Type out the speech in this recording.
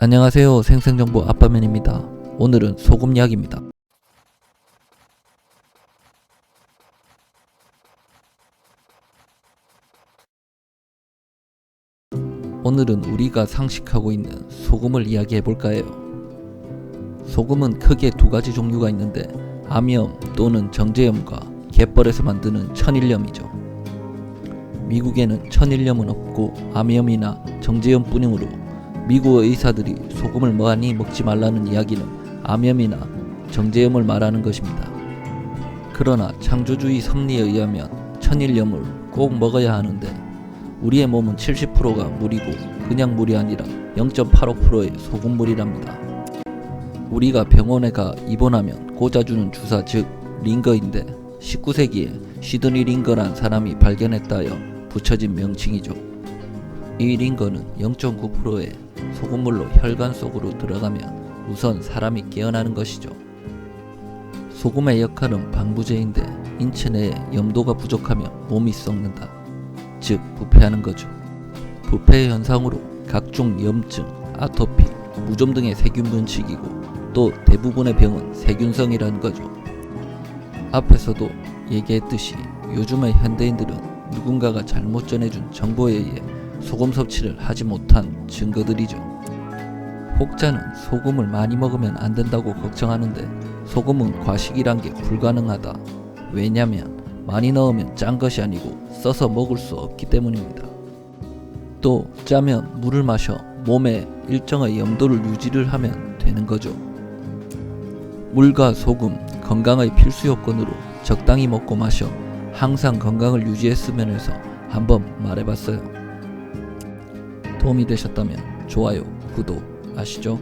안녕하세요. 생생정보 아빠맨입니다. 오늘은 소금 이야기입니다. 오늘은 우리가 상식하고 있는 소금을 이야기해 볼까 해요. 소금은 크게 두 가지 종류가 있는데 아미엄 또는 정제염과 갯벌에서 만드는 천일염이죠. 미국에는 천일염은 없고 아미엄이나 정제염뿐이므로 미국 의사들이 소금을 많이 먹지 말라는 이야기는 암염이나 정제염을 말하는 것입니다. 그러나 창조주의 섭리에 의하면 천일염을 꼭 먹어야 하는데 우리의 몸은 70%가 물이고 그냥 물이 아니라 0.85%의 소금물이랍니다. 우리가 병원에 가 입원하면 꽂아주는 주사 즉 링거인데 19세기에 시드니 링거란 사람이 발견했다 하여 붙여진 명칭이죠. 이 링거는 0.9%의 소금물로 혈관 속으로 들어가면 우선 사람이 깨어나는 것이죠. 소금의 역할은 방부제인데 인체 내에 염도가 부족하면 몸이 썩는다. 즉 부패하는 거죠. 부패 현상으로 각종 염증, 아토피, 무좀 등의 세균 분식이고 또 대부분의 병은 세균성이라는 거죠. 앞에서도 얘기했듯이 요즘의 현대인들은 누군가가 잘못 전해준 정보에 의해 소금 섭취를 하지 못한 증거들이죠. 혹자는 소금을 많이 먹으면 안 된다고 걱정하는데 소금은 과식이란 게 불가능하다. 왜냐면 많이 넣으면 짠 것이 아니고 써서 먹을 수 없기 때문입니다. 또 짜면 물을 마셔 몸에 일정의 염도를 유지를 하면 되는 거죠. 물과 소금 건강의 필수 요건으로 적당히 먹고 마셔 항상 건강을 유지했으면 해서 한번 말해봤어요. 도움이 되셨다면 좋아요, 구독 아시죠?